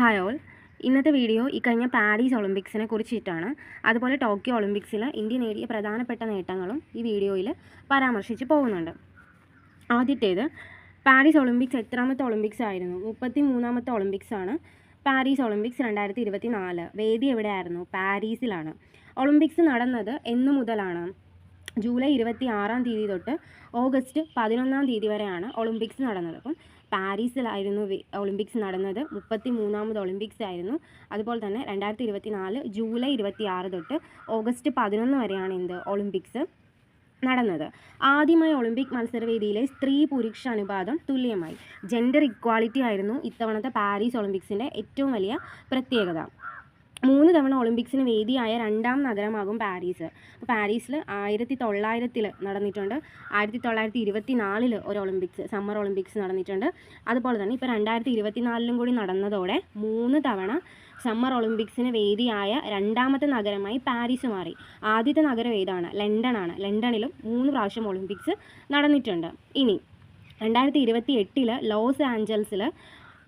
Hi all ഇന്നത്തെ video ഈ കഴിഞ്ഞ പാരീസ് ഒളിമ്പിക്സിനെ കുറിച്ചിട്ടാണ്. അതുപോലെ ടോക്കിയോ ഒളിമ്പിക്സിൽ ഇന്ത്യ നേടിയ പ്രധാനപ്പെട്ട നേട്ടങ്ങളും ഈ വീഡിയോയിൽ പരാമർശിച്ച് പോകുന്നുണ്ട്. ആദ്യത്തേത് പാരീസ് ഒളിമ്പിക്സ് എത്രാമത്തെ ഒളിമ്പിക്സ് ആയിരുന്നു? മുപ്പത്തി മൂന്നാമത്തെ ഒളിമ്പിക്സ് ആണ് പാരീസ് ഒളിമ്പിക്സ് രണ്ടായിരത്തി ഇരുപത്തി നാല് വേദി എവിടെയായിരുന്നു? പാരീസിലാണ്. ഒളിമ്പിക്സ് നടന്നത് എന്നു മുതലാണ്. ജൂലൈ ഇരുപത്തി ആറാം തീയതി തൊട്ട് ഓഗസ്റ്റ് പതിനൊന്നാം തീയതി വരെയാണ് ഒളിമ്പിക്സ് നടന്നത്. അപ്പം പാരീസിലായിരുന്നു ഒളിമ്പിക്സ് നടന്നത്. മുപ്പത്തി മൂന്നാമത് ഒളിമ്പിക്സ് ആയിരുന്നു. അതുപോലെ തന്നെ രണ്ടായിരത്തി ഇരുപത്തി നാല് ജൂലൈ ഇരുപത്തി ആറ് തൊട്ട് ഓഗസ്റ്റ് പതിനൊന്ന് വരെയാണ് എന്ത് ഒളിമ്പിക്സ് നടന്നത്. ആദ്യമായി ഒളിമ്പിക് മത്സരവേദിയിലെ സ്ത്രീ പുരുഷ അനുപാതം തുല്യമായി. ജെൻഡർ ഇക്വാളിറ്റി ആയിരുന്നു ഇത്തവണത്തെ പാരീസ് ഒളിമ്പിക്സിന്റെ ഏറ്റവും വലിയ പ്രത്യേകത. മൂന്ന് തവണ ഒളിമ്പിക്സിന് വേദിയായ രണ്ടാം നഗരമാകും പാരീസ്. അപ്പോൾ പാരീസിൽ ആയിരത്തി തൊള്ളായിരത്തിൽ നടന്നിട്ടുണ്ട്. ആയിരത്തി തൊള്ളായിരത്തി ഇരുപത്തി നാലിൽ ഒരു ഒളിമ്പിക്സ് സമ്മർ ഒളിമ്പിക്സ് നടന്നിട്ടുണ്ട്. അതുപോലെ തന്നെ ഇപ്പോൾ രണ്ടായിരത്തി ഇരുപത്തി നാലിലും കൂടി നടന്നതോടെ മൂന്ന് തവണ സമ്മർ ഒളിമ്പിക്സിന് വേദിയായ രണ്ടാമത്തെ നഗരമായി പാരീസ് മാറി. ആദ്യത്തെ നഗരം ഏതാണ്? ലണ്ടനാണ് ലണ്ടനിലും മൂന്ന് പ്രാവശ്യം ഒളിമ്പിക്സ് നടന്നിട്ടുണ്ട്. ഇനി രണ്ടായിരത്തി ഇരുപത്തി എട്ടിൽ ലോസ് ആഞ്ചൽസിൽ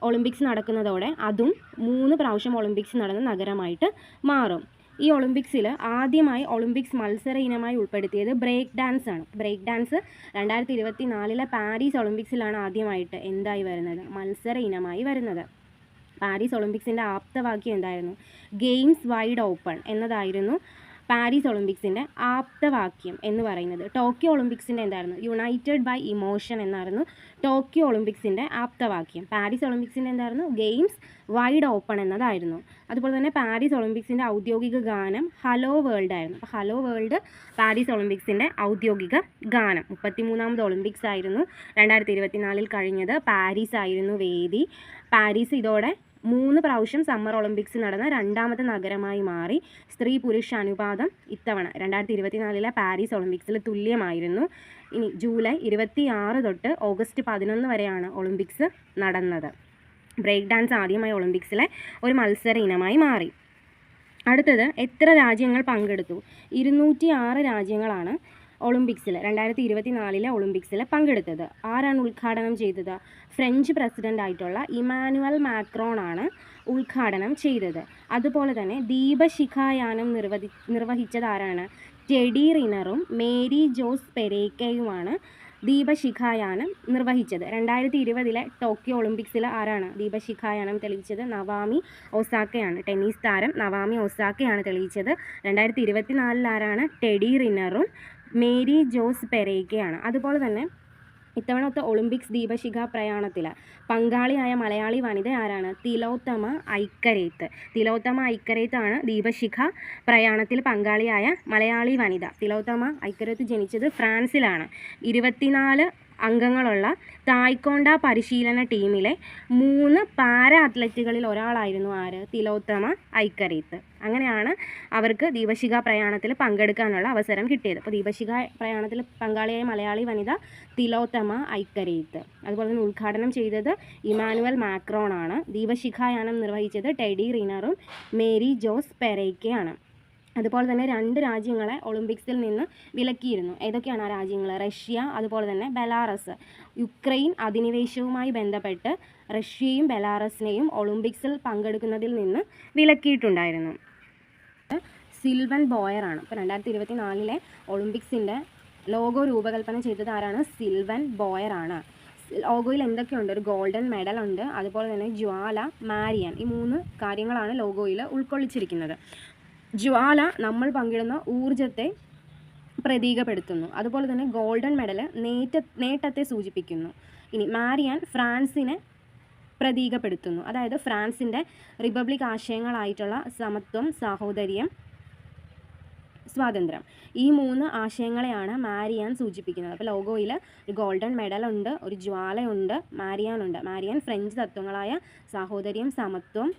ഒളിമ്പിക്സ് നടക്കുന്നതോടെ അതും മൂന്ന് പ്രാവശ്യം ഒളിമ്പിക്സ് നടന്ന നഗരമായിട്ട് മാറും. ഈ ഒളിമ്പിക്സിൽ ആദ്യമായി ഒളിമ്പിക്സ് മത്സര ഇനമായി ഉൾപ്പെടുത്തിയത് ബ്രേക്ക് ഡാൻസ് ആണ്. ബ്രേക്ക് ഡാൻസ് രണ്ടായിരത്തി ഇരുപത്തി നാലിലെ പാരീസ് ഒളിമ്പിക്സിലാണ് ആദ്യമായിട്ട് എന്തായി വരുന്നത്? മത്സര ഇനമായി വരുന്നത്. പാരീസ് ഒളിമ്പിക്സിന്റെ ആപ്തവാക്യം എന്തായിരുന്നു? ഗെയിംസ് വൈഡ് ഓപ്പൺ എന്നതായിരുന്നു പാരീസ് ഒളിമ്പിക്സിന്റെ ആപ്തവാക്യം എന്ന് പറയുന്നത്. ടോക്കിയോ ഒളിമ്പിക്സിന്റെ എന്തായിരുന്നു? യുണൈറ്റഡ് ബൈ ഇമോഷൻ എന്നായിരുന്നു ടോക്കിയോ ഒളിമ്പിക്സിന്റെ ആപ്തവാക്യം. പാരീസ് ഒളിമ്പിക്സിന്റെ എന്തായിരുന്നു? ഗെയിംസ് വൈഡ് ഓപ്പൺ എന്നതായിരുന്നു. അതുപോലെ തന്നെ പാരീസ് ഒളിമ്പിക്സിന്റെ ഔദ്യോഗിക ഗാനം ഹലോ വേൾഡ് ആയിരുന്നു. അപ്പോൾ ഹലോ വേൾഡ് പാരീസ് ഒളിമ്പിക്സിന്റെ ഔദ്യോഗിക ഗാനം. മുപ്പത്തിമൂന്നാമത് ഒളിമ്പിക്സ് ആയിരുന്നു രണ്ടായിരത്തി ഇരുപത്തിനാലിൽ കഴിഞ്ഞത്. പാരീസ് ആയിരുന്നു വേദി. പാരീസ് ഇതോടെ മൂന്ന് പ്രാവശ്യം സമ്മർ ഒളിമ്പിക്സ് നടന്ന രണ്ടാമത്തെ നഗരമായി മാറി സ്ത്രീ പുരുഷ അനുപാതം ഇത്തവണ രണ്ടായിരത്തി ഇരുപത്തിനാലിലെ പാരീസ് ഒളിമ്പിക്സിൽ തുല്യമായിരുന്നു. ഇനി ജൂലൈ ഇരുപത്തി ആറ് തൊട്ട് ഓഗസ്റ്റ് പതിനൊന്ന് വരെയാണ് ഒളിമ്പിക്സ് നടന്നത്. ബ്രേക്ക് ഡാൻസ് ആദ്യമായി ഒളിമ്പിക്സിലെ ഒരു മത്സര ഇനമായി മാറി. അടുത്തത് എത്ര രാജ്യങ്ങൾ പങ്കെടുത്തു? ഇരുന്നൂറ്റി ആറ് രാജ്യങ്ങളാണ് ഒളിമ്പിക്സിൽ രണ്ടായിരത്തി ഇരുപത്തി നാലിലെ ഒളിമ്പിക്സിൽ പങ്കെടുത്തത്. ആരാണ് ഉദ്ഘാടനം ചെയ്തത്? ഫ്രഞ്ച് പ്രസിഡന്റ് ആയിട്ടുള്ള ഇമാനുവൽ മാക്രോൺ ആണ് ഉദ്ഘാടനം ചെയ്തത്. അതുപോലെ തന്നെ ദീപശിഖായാനം നിർവഹി നിർവഹിച്ചത് ആരാണ് ടെഡി റിനറും മേരി ജോസ് പെരേക്കയുമാണ് ദീപശിഖായാനം നിർവഹിച്ചത്. രണ്ടായിരത്തി ഇരുപതിലെ ടോക്കിയോ ഒളിമ്പിക്സിൽ ആരാണ് ദീപശിഖായാനം തെളിയിച്ചത്? നവാമി ഒസാക്കയാണ്. ടെന്നീസ് താരം നവാമി ഒസാക്കയാണ് തെളിയിച്ചത്. രണ്ടായിരത്തി ഇരുപത്തിനാലിൽ ആരാണ്? ടെഡി റിനറും മേരി ജോസ് പെരേക്കയാണ്. അതുപോലെ തന്നെ ഇത്തവണത്തെ ഒളിമ്പിക്സ് ദീപശിഖ പ്രയാണത്തിൽ പങ്കാളിയായ മലയാളി വനിത ആരാണ്? തിലോത്തമ ഐക്കരേത്ത്. തിലോത്തമ ഐക്കരേത്താണ് ദീപശിഖ പ്രയാണത്തിൽ പങ്കാളിയായ മലയാളി വനിത. തിലോത്തമ ഐക്കരേത്ത് ജനിച്ചത് ഫ്രാൻസിലാണ്. ഇരുപത്തിനാല് അംഗങ്ങളുള്ള തായ്ക്കൊണ്ട പരിശീലന ടീമിലെ മൂന്ന് പാര അത്ലറ്റുകളിൽ ഒരാളായിരുന്നു ആര്? തിലോത്തമ ഐക്കരീത്ത്. അങ്ങനെയാണ് അവർക്ക് ദീപശിഖ പ്രയാണത്തിൽ പങ്കെടുക്കാനുള്ള അവസരം കിട്ടിയത്. അപ്പോൾ ദീപശിഖ പ്രയാണത്തിൽ പങ്കാളിയായ മലയാളി വനിത തിലോത്തമ ഐക്കരീത്ത്. അതുപോലെ തന്നെ ഉദ്ഘാടനം ചെയ്തത് ഇമാനുവൽ മാക്രോൺ ആണ് ദീപശിഖായാനം നിർവഹിച്ചത് ടെഡി റീനറും മേരി ജോസ് പെരേക്കയാണ്. അതുപോലെ തന്നെ രണ്ട് രാജ്യങ്ങളെ ഒളിമ്പിക്സിൽ നിന്ന് വിലക്കിയിരുന്നു. ഏതൊക്കെയാണ് ആ രാജ്യങ്ങൾ റഷ്യ അതുപോലെ തന്നെ ബെലാറസ്. യുക്രൈൻ അധിനിവേശവുമായി ബന്ധപ്പെട്ട് റഷ്യയും ബെലാറസിനെയും ഒളിമ്പിക്സിൽ പങ്കെടുക്കുന്നതിൽ നിന്ന് വിലക്കിയിട്ടുണ്ടായിരുന്നു. സിൽവൻ ബോയർ ആണ്. ഇപ്പോൾ രണ്ടായിരത്തി ഇരുപത്തി നാലിലെ ഒളിമ്പിക്സിന്റെ ലോഗോ രൂപകൽപ്പന ചെയ്തത് ആരാണ്? സിൽവൻ ബോയർ ആണ്. ലോഗോയിൽ എന്തൊക്കെയുണ്ട്? ഒരു ഗോൾഡൻ മെഡൽ ഉണ്ട്. അതുപോലെ തന്നെ ജ്വാല മാരിയൻ. ഈ മൂന്ന് കാര്യങ്ങളാണ് ലോഗോയിൽ ഉൾക്കൊള്ളിച്ചിരിക്കുന്നത്. ജ്വാല നമ്മൾ പങ്കിടുന്ന ഊർജത്തെ പ്രതീകപ്പെടുത്തുന്നു. അതുപോലെ തന്നെ ഗോൾഡൻ മെഡൽ നേറ്റ നേട്ടത്തെ സൂചിപ്പിക്കുന്നു. ഇനി മാരിയാൻ ഫ്രാൻസിനെ പ്രതീകപ്പെടുത്തുന്നു. അതായത് ഫ്രാൻസിന്റെ റിപ്പബ്ലിക് ആശയങ്ങളായിട്ടുള്ള സമത്വം സാഹോദര്യം സ്വാതന്ത്ര്യം. ഈ മൂന്ന് ആശയങ്ങളെയാണ് മാരിയാൻ സൂചിപ്പിക്കുന്നത്. അപ്പോൾ ലോഗോയിൽ ഒരു ഗോൾഡൻ മെഡൽ ഉണ്ട് ഒരു ജ്വാലയുണ്ട് മാരിയാൻ ഉണ്ട് മാരിയാൻ ഫ്രഞ്ച് തത്വങ്ങളായ സാഹോദര്യം സമത്വം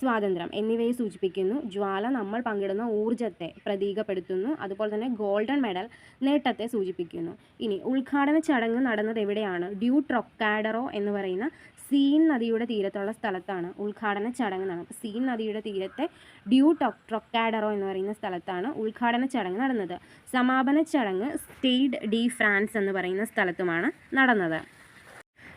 സ്വാതന്ത്ര്യം എന്നിവയെ സൂചിപ്പിക്കുന്നു. ജ്വാല നമ്മൾ പങ്കിടുന്ന ഊർജത്തെ പ്രതീകപ്പെടുത്തുന്നു. അതുപോലെ തന്നെ ഗോൾഡൻ മെഡൽ നേട്ടത്തെ സൂചിപ്പിക്കുന്നു. ഇനി ഉദ്ഘാടന ചടങ്ങ് നടന്നത് എവിടെയാണ്? ഡ്യൂ ട്രൊക്കാഡറോ എന്ന് പറയുന്ന സീൻ നദിയുടെ തീരത്തുള്ള സ്ഥലത്താണ് ഉദ്ഘാടന ചടങ്ങ് നടന്നത്. സീൻ നദിയുടെ തീരത്തെ ഡ്യൂ ട്രൊക്കാഡറോ എന്ന് പറയുന്ന സ്ഥലത്താണ് ഉദ്ഘാടന ചടങ്ങ് നടന്നത്. സമാപന ചടങ്ങ് സ്റ്റേഡ് ഡി ഫ്രാൻസ് എന്ന് പറയുന്ന സ്ഥലത്തുമാണ് നടന്നത്.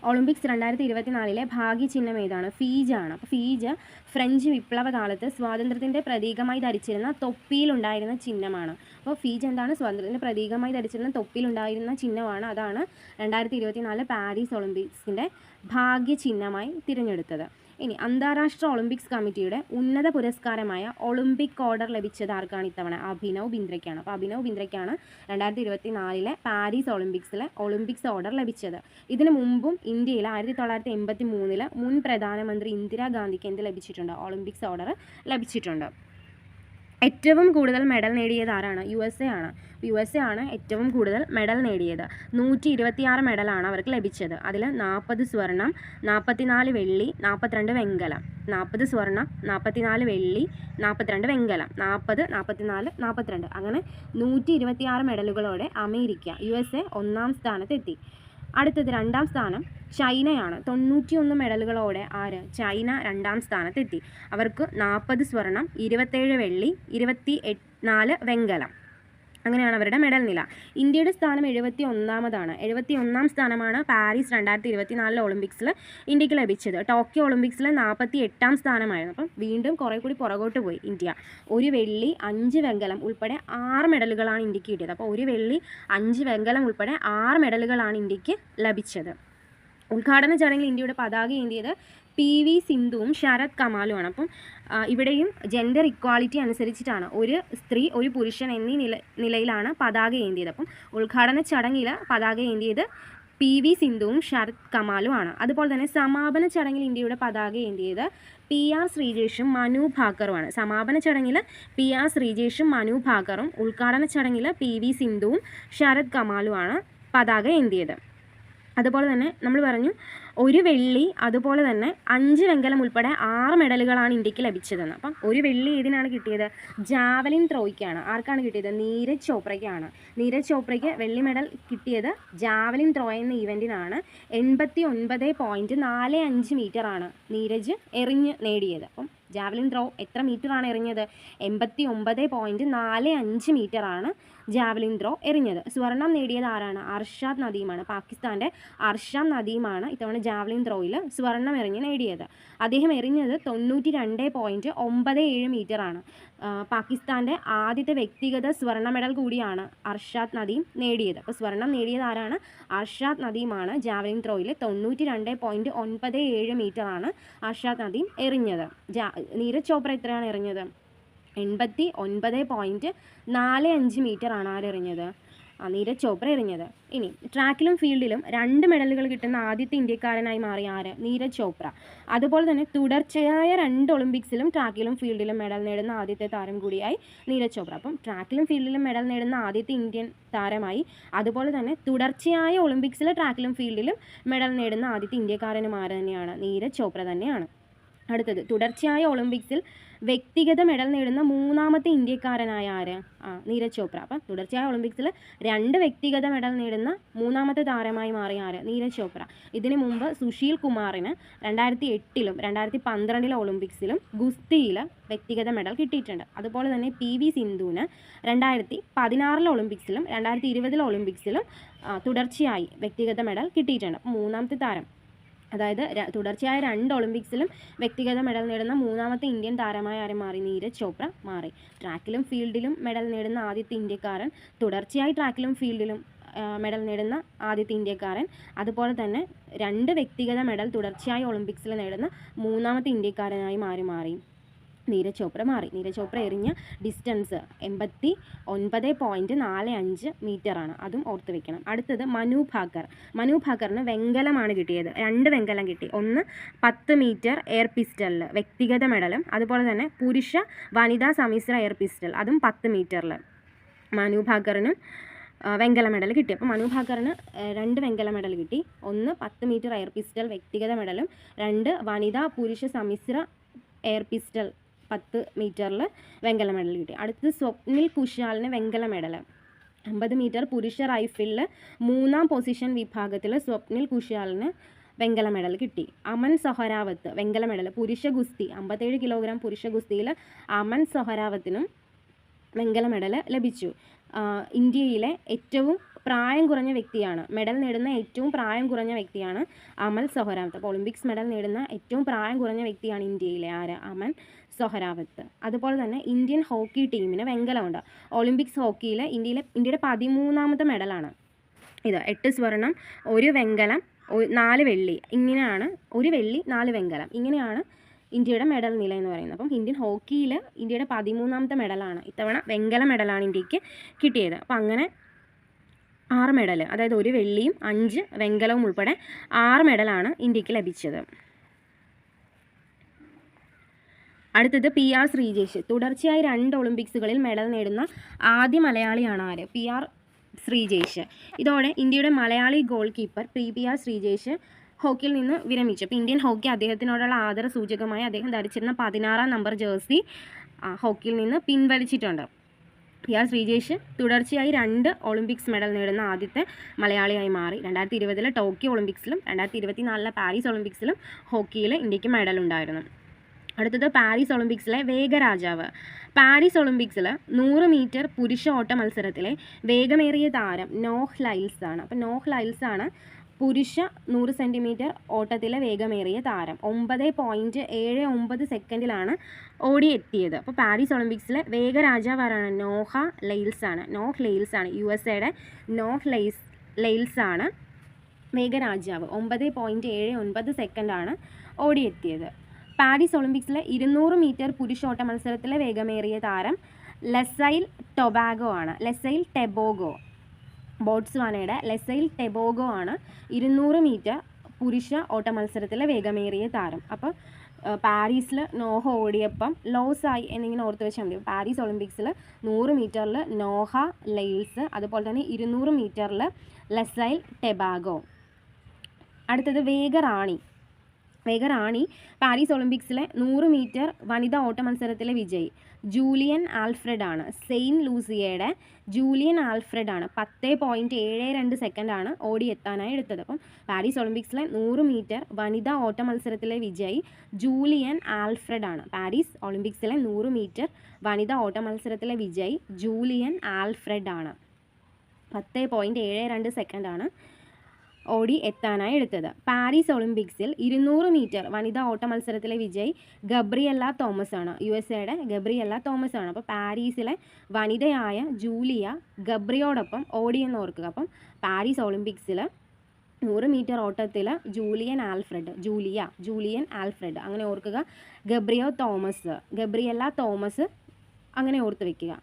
ഒളിമ്പിക്സ് രണ്ടായിരത്തി ഇരുപത്തിനാലിലെ ഭാഗ്യചിഹ്നം ഏതാണ്? ഫീജാണ് അപ്പോൾ ഫീജ് ഫ്രഞ്ച് വിപ്ലവകാലത്ത് സ്വാതന്ത്ര്യത്തിന്റെ പ്രതീകമായി ധരിച്ചിരുന്ന തൊപ്പിയിലുണ്ടായിരുന്ന ചിഹ്നമാണ്. അപ്പോൾ ഫീജ് എന്താണ്? സ്വാതന്ത്ര്യത്തിന്റെ പ്രതീകമായി ധരിച്ചിരുന്ന തൊപ്പിയിലുണ്ടായിരുന്ന ചിഹ്നമാണ്. അതാണ് രണ്ടായിരത്തി ഇരുപത്തിനാല് പാരീസ് ഒളിമ്പിക്സിന്റെ ഭാഗ്യചിഹ്നമായി തിരഞ്ഞെടുത്തത്. ഇനി അന്താരാഷ്ട്ര ഒളിമ്പിക്സ് കമ്മിറ്റിയുടെ ഉന്നത പുരസ്കാരമായ ഒളിമ്പിക് ഓർഡർ ലഭിച്ചത് ആർക്കാണ് ഇത്തവണ? അഭിനവ് ബിന്ദ്രയ്ക്കാണ്. അപ്പോൾ അഭിനവ് ബിന്ദ്രയ്ക്കാണ് രണ്ടായിരത്തി ഇരുപത്തി നാലിലെ പാരീസ് ഒളിമ്പിക്സിലെ ഒളിമ്പിക്സ് ഓർഡർ ലഭിച്ചത്. ഇതിനു മുമ്പും ഇന്ത്യയിൽ ആയിരത്തി തൊള്ളായിരത്തി എൺപത്തി മൂന്നിൽ മുൻ പ്രധാനമന്ത്രി ഇന്ദിരാഗാന്ധിക്ക് എന്ത് ലഭിച്ചിട്ടുണ്ട്? ഒളിമ്പിക്സ് ഓർഡർ ലഭിച്ചിട്ടുണ്ട്. ഏറ്റവും കൂടുതൽ മെഡൽ നേടിയത് ആരാണ്? യു എസ് എ ആണ്. യു എസ് എ ആണ് ഏറ്റവും കൂടുതൽ മെഡൽ നേടിയത്. നൂറ്റി ഇരുപത്തിയാറ് മെഡലാണ് അവർക്ക് ലഭിച്ചത്. അതിൽ നാൽപ്പത് സ്വർണം നാൽപ്പത്തിനാല് വെള്ളി നാൽപ്പത്തിരണ്ട് വെങ്കലം. നാൽപ്പത് സ്വർണം നാൽപ്പത്തിനാല് വെള്ളി നാൽപ്പത്തിരണ്ട് വെങ്കലം. നാൽപ്പത് നാൽപ്പത്തിനാല് നാൽപ്പത്തിരണ്ട്. അങ്ങനെ നൂറ്റി ഇരുപത്തിയാറ് മെഡലുകളോടെ അമേരിക്ക യു എസ് എ ഒന്നാം സ്ഥാനത്തെത്തി. അടുത്തത് രണ്ടാം സ്ഥാനം ചൈനയാണ്. തൊണ്ണൂറ്റിയൊന്ന് മെഡലുകളോടെ ആര് ചൈന രണ്ടാം സ്ഥാനത്തെത്തി. അവർക്ക് നാൽപ്പത് സ്വർണം ഇരുപത്തേഴ് വെള്ളി ഇരുപത്തി നാല് വെങ്കലം. അങ്ങനെയാണ് അവരുടെ മെഡൽ നില. ഇന്ത്യയുടെ സ്ഥാനം എഴുപത്തി ഒന്നാമതാണ് എഴുപത്തി ഒന്നാം സ്ഥാനമാണ് പാരീസ് രണ്ടായിരത്തി ഇരുപത്തി നാലിലെ ഒളിമ്പിക്സിൽ ഇന്ത്യയ്ക്ക് ലഭിച്ചത്. ടോക്കിയോ ഒളിമ്പിക്സിൽ നാൽപ്പത്തി എട്ടാം സ്ഥാനമായിരുന്നു. അപ്പം വീണ്ടും കുറേ കൂടി പുറകോട്ട് പോയി ഇന്ത്യ. ഒരു വെള്ളി അഞ്ച് വെങ്കലം ഉൾപ്പെടെ ആറ് മെഡലുകളാണ് ഇന്ത്യയ്ക്ക് കിട്ടിയത്. അപ്പോൾ ഒരു വെള്ളി അഞ്ച് വെങ്കലം ഉൾപ്പെടെ ആറ് മെഡലുകളാണ് ഇന്ത്യയ്ക്ക് ലഭിച്ചത്. ഉദ്ഘാടന ചടങ്ങിൽ ഇന്ത്യയുടെ പതാക ഏന്തിയത് പി വി സിന്ധുവും ശരത് കമാലുമാണ്. അപ്പം ഇവിടെയും ജെൻഡർ ഇക്വാളിറ്റി അനുസരിച്ചിട്ടാണ് ഒരു സ്ത്രീ ഒരു പുരുഷൻ എന്നീ നില നിലയിലാണ് പതാക ഏന്തിയത്. അപ്പം ഉദ്ഘാടന ചടങ്ങിൽ പതാക ഏന്തിയത് പി വി സിന്ധുവും ശരത് കമാലുമാണ്. അതുപോലെ തന്നെ സമാപന ചടങ്ങിൽ ഇന്ത്യയുടെ പതാക ഏന്തിയത് പി ആർ ശ്രീജേഷും മനു ഭാക്കറുമാണ്. സമാപന ചടങ്ങിൽ പി ആർ ശ്രീജേഷും മനു ഭാക്കറും ഉദ്ഘാടന ചടങ്ങിൽ പി വി സിന്ധുവും ശരത് കമാലുമാണ് പതാക ഏന്തിയത്. അതുപോലെ തന്നെ നമ്മൾ പറഞ്ഞു ഒരു വെള്ളി അതുപോലെ തന്നെ അഞ്ച് വെങ്കലം ഉൾപ്പെടെ ആറ് മെഡലുകളാണ് ഇന്ത്യയ്ക്ക് ലഭിച്ചതെന്ന്. അപ്പം ഒരു വെള്ളി ഏതിനാണ് കിട്ടിയത്? ജാവലിൻ ത്രോയ്ക്കാണ്. ആർക്കാണ് കിട്ടിയത്? നീരജ് ചോപ്രയ്ക്കാണ്. നീരജ് ചോപ്രയ്ക്ക് വെള്ളി മെഡൽ കിട്ടിയത് ജാവലിൻ ത്രോ എന്ന ഇവന്റിനാണ് എൺപത്തി ഒൻപത് പോയിന്റ് നാല് അഞ്ച് മീറ്ററാണ് നീരജ് എറിഞ്ഞ് നേടിയത്. അപ്പം ജാവലിൻ ത്രോ എത്ര മീറ്ററാണ് എറിഞ്ഞത്? എൺപത്തി ഒമ്പത് പോയിന്റ് നാല് അഞ്ച് മീറ്ററാണ് ജാവലിൻ ത്രോ എറിഞ്ഞത്. സ്വർണം നേടിയത് ആരാണ്? അർഷാദ് നദീമാണ്. പാകിസ്ഥാന്റെ അർഷാദ് നദീമാണ് ഇത്തവണ ജാവലിൻ ത്രോയിൽ സ്വർണം എറിഞ്ഞ് നേടിയത്. അദ്ദേഹം എറിഞ്ഞത് തൊണ്ണൂറ്റി രണ്ട് പോയിന്റ് ഒമ്പത് ഏഴ് മീറ്ററാണ് പാകിസ്ഥാന്റെ ആദ്യത്തെ വ്യക്തിഗത സ്വർണ മെഡൽ കൂടിയാണ് അർഷാദ് നദീം നേടിയത്. അപ്പോൾ സ്വർണം നേടിയത് ആരാണ്? അർഷാദ് നദീമാണ് ജാവലിൻ ത്രോയിൽ തൊണ്ണൂറ്റി രണ്ട് പോയിന്റ് ഒൻപത് ഏഴ് മീറ്ററാണ് അർഷാദ് നദീം എറിഞ്ഞത്. ജാ നീരജ് ചോപ്ര എത്രയാണ് എറിഞ്ഞത്? എൺപത്തി ഒൻപത് പോയിന്റ് നാല് അഞ്ച് മീറ്ററാണ് ആരെറിഞ്ഞത് ആ നീരജ് ചോപ്ര എറിഞ്ഞത്. ഇനി ട്രാക്കിലും ഫീൽഡിലും രണ്ട് മെഡലുകൾ കിട്ടുന്ന ആദ്യത്തെ ഇന്ത്യക്കാരനായി മാറി ആര്? നീരജ് ചോപ്ര. അതുപോലെ തന്നെ തുടർച്ചയായ രണ്ട് ഒളിമ്പിക്സിലും ട്രാക്കിലും ഫീൽഡിലും മെഡൽ നേടുന്ന ആദ്യത്തെ താരം കൂടിയായി നീരജ് ചോപ്ര. അപ്പം ട്രാക്കിലും ഫീൽഡിലും മെഡൽ നേടുന്ന ആദ്യത്തെ ഇന്ത്യൻ താരമായി അതുപോലെ തന്നെ തുടർച്ചയായ ഒളിമ്പിക്സിലെ ട്രാക്കിലും ഫീൽഡിലും മെഡൽ നേടുന്ന ആദ്യത്തെ ഇന്ത്യക്കാരനും ആര് തന്നെയാണ്? നീരജ് ചോപ്ര തന്നെയാണ്. അടുത്തത്. തുടർച്ചയായ ഒളിമ്പിക്സിൽ വ്യക്തിഗത മെഡൽ നേടുന്ന മൂന്നാമത്തെ ഇന്ത്യക്കാരനായ ആര്? ആ നീരജ് ചോപ്ര. അപ്പം തുടർച്ചയായ ഒളിമ്പിക്സിൽ രണ്ട് വ്യക്തിഗത മെഡൽ നേടുന്ന മൂന്നാമത്തെ താരമായി മാറിയ ആര്? നീരജ് ചോപ്ര. ഇതിനു മുമ്പ് സുശീൽ കുമാറിന് രണ്ടായിരത്തി എട്ടിലും രണ്ടായിരത്തി പന്ത്രണ്ടിലെ ഒളിമ്പിക്സിലും ഗുസ്തിയിൽ വ്യക്തിഗത മെഡൽ കിട്ടിയിട്ടുണ്ട്. അതുപോലെ തന്നെ പി വി സിന്ധുവിന് രണ്ടായിരത്തി പതിനാറിലെ ഒളിമ്പിക്സിലും രണ്ടായിരത്തി ഇരുപതിലെ ഒളിമ്പിക്സിലും തുടർച്ചയായി വ്യക്തിഗത മെഡൽ കിട്ടിയിട്ടുണ്ട്. മൂന്നാമത്തെ താരം അതായത് തുടർച്ചയായ രണ്ട് ഒളിമ്പിക്സിലും വ്യക്തിഗത മെഡൽ നേടുന്ന മൂന്നാമത്തെ ഇന്ത്യൻ താരമായി ആരും മാറി? നീരജ് ചോപ്ര മാറി. ട്രാക്കിലും ഫീൽഡിലും മെഡൽ നേടുന്ന ആദ്യത്തെ ഇന്ത്യക്കാരൻ തുടർച്ചയായി ട്രാക്കിലും ഫീൽഡിലും മെഡൽ നേടുന്ന ആദ്യത്തെ ഇന്ത്യക്കാരൻ അതുപോലെ തന്നെ രണ്ട് വ്യക്തിഗത മെഡൽ തുടർച്ചയായി ഒളിമ്പിക്സിൽ നേടുന്ന മൂന്നാമത്തെ ഇന്ത്യക്കാരനായി മാറി മാറി? നീരജ് ചോപ്ര മാറി. നീരജ് ചോപ്ര എറിഞ്ഞ ഡിസ്റ്റൻസ് എൺപത്തി ഒൻപത് പോയിന്റ് നാല് അഞ്ച് മീറ്ററാണ് അതും ഓർത്ത് വെക്കണം. അടുത്തത് മനു ഭാക്കർ. മനു ഭാക്കറിന് വെങ്കലമാണ് കിട്ടിയത്. രണ്ട് വെങ്കലം കിട്ടി. ഒന്ന് പത്ത് മീറ്റർ എയർ പിസ്റ്റലിൽ വ്യക്തിഗത മെഡലും അതുപോലെ തന്നെ പുരുഷ വനിതാ സമിശ്ര എയർ പിസ്റ്റൽ അതും പത്ത് മീറ്ററിൽ മനു ഭാക്കറിനും വെങ്കല മെഡൽ കിട്ടി. അപ്പോൾ മനു ഭാക്കറിന് രണ്ട് വെങ്കല മെഡൽ കിട്ടി. ഒന്ന് പത്ത് മീറ്റർ എയർ പിസ്റ്റൽ വ്യക്തിഗത മെഡലും രണ്ട് വനിതാ പുരുഷ സമിശ്ര എയർ പിസ്റ്റൽ പത്ത് മീറ്ററിൽ വെങ്കല മെഡൽ കിട്ടി. അടുത്തത് സ്വപ്നിൽ കുശാലിന് വെങ്കല മെഡൽ. അമ്പത് മീറ്റർ പുരുഷ റൈഫിളിൽ മൂന്നാം പൊസിഷൻ വിഭാഗത്തിൽ സ്വപ്നിൽ കുശാലിന് വെങ്കല മെഡൽ കിട്ടി. അമൻ സൊഹരാവത്ത് വെങ്കല മെഡൽ പുരുഷ ഗുസ്തി അമ്പത്തേഴ് കിലോഗ്രാം പുരുഷ ഗുസ്തിയിൽ അമൻ സൊഹരാവത്തിനും വെങ്കല മെഡൽ ലഭിച്ചു. ഇന്ത്യയിലെ ഏറ്റവും പ്രായം കുറഞ്ഞ വ്യക്തിയാണ് മെഡൽ നേടുന്ന ഏറ്റവും പ്രായം കുറഞ്ഞ വ്യക്തിയാണ് അമൽ സൊഹരാവത്ത് അപ്പോൾ ഒളിമ്പിക്സ് മെഡൽ നേടുന്ന ഏറ്റവും പ്രായം കുറഞ്ഞ വ്യക്തിയാണ് ഇന്ത്യയിലെ ആര്? അമൽ സൊഹരാവത്ത്. അതുപോലെ തന്നെ ഇന്ത്യൻ ഹോക്കി ടീമിന് വെങ്കലമുണ്ട്. ഒളിമ്പിക്സ് ഹോക്കിയിൽ ഇന്ത്യയിലെ ഇന്ത്യയുടെ പതിമൂന്നാമത്തെ മെഡലാണ്. ഇത് എട്ട് സ്വർണം ഒരു വെങ്കലം നാല് വെള്ളി. ഇങ്ങനെയാണ് ഒരു വെള്ളി നാല് വെങ്കലം. ഇങ്ങനെയാണ് ഇന്ത്യയുടെ മെഡൽ നില എന്ന് പറയുന്നത്. അപ്പം ഇന്ത്യൻ ഹോക്കിയിൽ ഇന്ത്യയുടെ പതിമൂന്നാമത്തെ മെഡലാണ്. ഇത്തവണ വെങ്കല മെഡലാണ് ഇന്ത്യയ്ക്ക് കിട്ടിയത്. അപ്പം അങ്ങനെ ആറ് മെഡൽ അതായത് ഒരു വെള്ളിയും അഞ്ച് വെങ്കലവും ഉൾപ്പെടെ ആറ് മെഡലാണ് ഇന്ത്യയ്ക്ക് ലഭിച്ചത്. അടുത്തത് പി ആർ ശ്രീജേഷ്. തുടർച്ചയായി രണ്ട് ഒളിമ്പിക്സുകളിൽ മെഡൽ നേടുന്ന ആദ്യ മലയാളിയാണ് ആര്? P R Sreejesh. ഇതോടെ ഇന്ത്യയുടെ Malayali goalkeeper P P R Sreejesh ഹോക്കിയിൽ നിന്ന് വിരമിച്ചു. അപ്പോൾ ഇന്ത്യൻ ഹോക്കി അദ്ദേഹത്തിനോടുള്ള ആദര സൂചകമായി അദ്ദേഹം ധരിച്ചിരുന്ന പതിനാറാം നമ്പർ ജേഴ്സി ഹോക്കിയിൽ നിന്ന് പിൻവലിച്ചിട്ടുണ്ട്. പി ആർ ശ്രീജേഷ് തുടർച്ചയായി രണ്ട് ഒളിമ്പിക്സ് മെഡൽ നേടുന്ന ആദ്യത്തെ മലയാളിയായി മാറി. രണ്ടായിരത്തി ഇരുപതിലെ ടോക്കിയോ ഒളിമ്പിക്സിലും രണ്ടായിരത്തി ഇരുപത്തി നാലിലെ പാരീസ് ഒളിമ്പിക്സിലും ഹോക്കിയിൽ ഇന്ത്യയ്ക്ക് മെഡൽ ഉണ്ടായിരുന്നു. അടുത്തത് പാരീസ് ഒളിമ്പിക്സിലെ വേഗരാജാവ് പാരീസ് ഒളിമ്പിക്സിൽ നൂറ് മീറ്റർ പുരുഷ ഓട്ട മത്സരത്തിലെ വേഗമേറിയ താരം നോഹ് ലൈൽസ് ആണ്. അപ്പോൾ നോഹ് ലൈൽസ് ആണ് പുരുഷ നൂറ് സെന്റിമീറ്റർ ഓട്ടത്തിലെ വേഗമേറിയ താരം. ഒമ്പത് പോയിന്റ് ഏഴ് ഒമ്പത് സെക്കൻഡിലാണ് ഓടിയെത്തിയത്. അപ്പോൾ പാരീസ് ഒളിമ്പിക്സിലെ വേഗരാജാവ് ആരാണ്? നോഹ ലെയിൽസ് ആണ്. നോഹ് ലെയിൽസ് ആണ്. യു എസ് എയുടെ നോഹ് ലെയ്സ് ലെയിൽസ് ആണ് വേഗരാജാവ് ഒമ്പത് പോയിന്റ് ഏഴ് ഒൻപത് സെക്കൻഡാണ് ഓടിയെത്തിയത്. പാരീസ് ഒളിമ്പിക്സിലെ ഇരുന്നൂറ് മീറ്റർ പുരുഷോട്ട മത്സരത്തിലെ വേഗമേറിയ താരം ലെസൈൽ ടൊബാഗോ ആണ്. ലെസൈൽ ടെബോഗോ. ബോട്സ്വാനയുടെ ലെസൈൽ ടെബോഗോ ആണ് ഇരുന്നൂറ് മീറ്റർ പുരുഷ ഓട്ട മത്സരത്തിലെ വേഗമേറിയ താരം. അപ്പോൾ പാരീസിൽ നോഹ ഓടിയപ്പം ലോസായി എന്നിങ്ങനെ ഓർത്ത് വെച്ചാൽ മതി. പാരീസ് ഒളിമ്പിക്സിൽ നൂറ് മീറ്ററിൽ നോഹ ലെയിൽസ് അതുപോലെ തന്നെ ഇരുന്നൂറ് മീറ്ററിൽ ലെസൈൽ ടെബാഗോ. അടുത്തത് വേഗറാണി. വേഗറാണി പാരീസ് ഒളിമ്പിക്സിലെ നൂറ് മീറ്റർ വനിതാ ഓട്ട മത്സരത്തിലെ വിജയി. ജൂലിയൻ ആൽഫ്രഡ് ആണ് സെയിൻ ലൂസിയയുടെ ജൂലിയൻ ആൽഫ്രഡ് ആണ് പത്ത് പോയിന്റ് ഏഴ് രണ്ട് സെക്കൻഡാണ് ഓടിയെത്താനായി എടുത്തത്. അപ്പം പാരീസ് ഒളിമ്പിക്സിലെ നൂറ് മീറ്റർ വനിതാ ഓട്ട മത്സരത്തിലെ വിജയി ജൂലിയൻ ആൽഫ്രഡ് ആണ് പാരീസ് ഒളിമ്പിക്സിലെ നൂറ് മീറ്റർ വനിതാ ഓട്ട മത്സരത്തിലെ വിജയി ജൂലിയൻ ആൽഫ്രഡ് ആണ് പത്ത് പോയിന്റ് ഏഴ് രണ്ട് സെക്കൻഡാണ് ഓടി എത്താനായി എടുത്തത്. പാരീസ് ഒളിമ്പിക്സിൽ ഇരുന്നൂറ് മീറ്റർ വനിതാ ഓട്ട മത്സരത്തിലെ വിജയ് ഗബ്രിയല്ല തോമസ് ആണ് യു എസ് എയുടെ ഗബ്രിയല്ല തോമസ് ആണ് അപ്പോൾ പാരീസിലെ വനിതയായ ജൂലിയ ഗബ്രിയോടൊപ്പം ഓടിയെന്ന് ഓർക്കുക. അപ്പം പാരീസ് ഒളിമ്പിക്സിൽ നൂറ് മീറ്റർ ഓട്ടത്തിൽ Julien Alfred Julia Julien Alfred. അങ്ങനെ ഓർക്കുക ഗബ്രിയോ തോമസ് ഗബ്രിയല്ല തോമസ് അങ്ങനെ ഓർത്ത് വെക്കുക.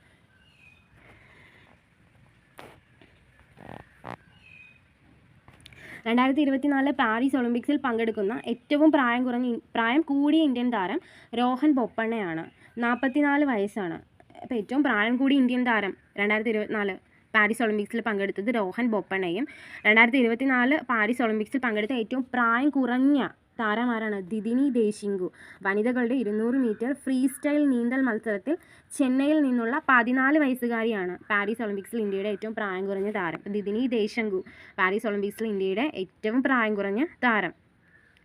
രണ്ടായിരത്തി ഇരുപത്തിനാല് പാരീസ് ഒളിമ്പിക്സിൽ പങ്കെടുക്കുന്ന ഏറ്റവും പ്രായം കുറഞ്ഞ പ്രായം കൂടിയ ഇന്ത്യൻ താരം രോഹൻ ബൊപ്പണ്ണയാണ്. നാൽപ്പത്തിനാല് വയസ്സാണ്. അപ്പോൾ ഏറ്റവും പ്രായം കൂടിയ ഇന്ത്യൻ താരം രണ്ടായിരത്തി ഇരുപത്തിനാല് പാരീസ് ഒളിമ്പിക്സിൽ പങ്കെടുത്തത് രോഹൻ ബൊപ്പണ്ണയും. രണ്ടായിരത്തി ഇരുപത്തിനാല് പാരീസ് ഒളിമ്പിക്സിൽ പങ്കെടുത്ത ഏറ്റവും പ്രായം കുറഞ്ഞ താരമാരാണ് ദിദിനി ദേശിങ്കു. വനിതകളുടെ ഇരുന്നൂറ് മീറ്റർ ഫ്രീ സ്റ്റൈൽ നീന്തൽ മത്സരത്തിൽ ചെന്നൈയിൽ നിന്നുള്ള പതിനാല് വയസ്സുകാരിയാണ് പാരീസ് ഒളിമ്പിക്സിൽ ഇന്ത്യയുടെ ഏറ്റവും പ്രായം കുറഞ്ഞ താരം ദിദിനി ദേശങ്കു. പാരീസ് ഒളിമ്പിക്സിൽ ഇന്ത്യയുടെ ഏറ്റവും പ്രായം കുറഞ്ഞ താരം.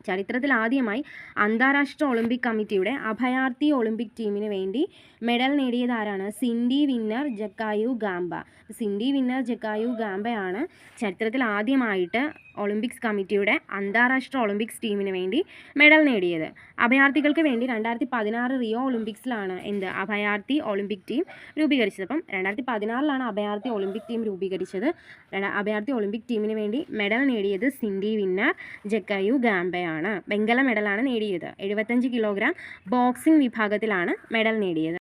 ചരിത്രത്തിൽ ആദ്യമായി അന്താരാഷ്ട്ര ഒളിമ്പിക് കമ്മിറ്റിയുടെ അഭയാർത്ഥി ഒളിമ്പിക് ടീമിന് വേണ്ടി medal നേടിയതാരാണ് Cindy Winner Djankeu Ngamba. Cindy Winner Djankeu ഗാംബയാണ് ചരിത്രത്തിൽ ആദ്യമായിട്ട് ഒളിമ്പിക്സ് കമ്മിറ്റിയുടെ അന്താരാഷ്ട്ര ഒളിമ്പിക്സ് ടീമിന് വേണ്ടി മെഡൽ നേടിയത്. അഭയാർത്ഥികൾക്ക് വേണ്ടി രണ്ടായിരത്തി പതിനാറ് റിയോ ഒളിമ്പിക്സിലാണ് എന്ത് അഭയാർത്ഥി ഒളിമ്പിക് ടീം രൂപീകരിച്ചത്. അപ്പം രണ്ടായിരത്തി പതിനാറിലാണ് അഭയാർത്ഥി ഒളിമ്പിക് ടീം രൂപീകരിച്ചത്. അഭയാർത്ഥി ഒളിമ്പിക് ടീമിന് വേണ്ടി മെഡൽ നേടിയത് സിൻഡി വിന്നർ ജക്കായു ഗാംബയാണ്. വെങ്കല മെഡലാണ് നേടിയത്. എഴുപത്തഞ്ച് കിലോഗ്രാം ബോക്സിംഗ് വിഭാഗത്തിലാണ് മെഡൽ നേടിയത്.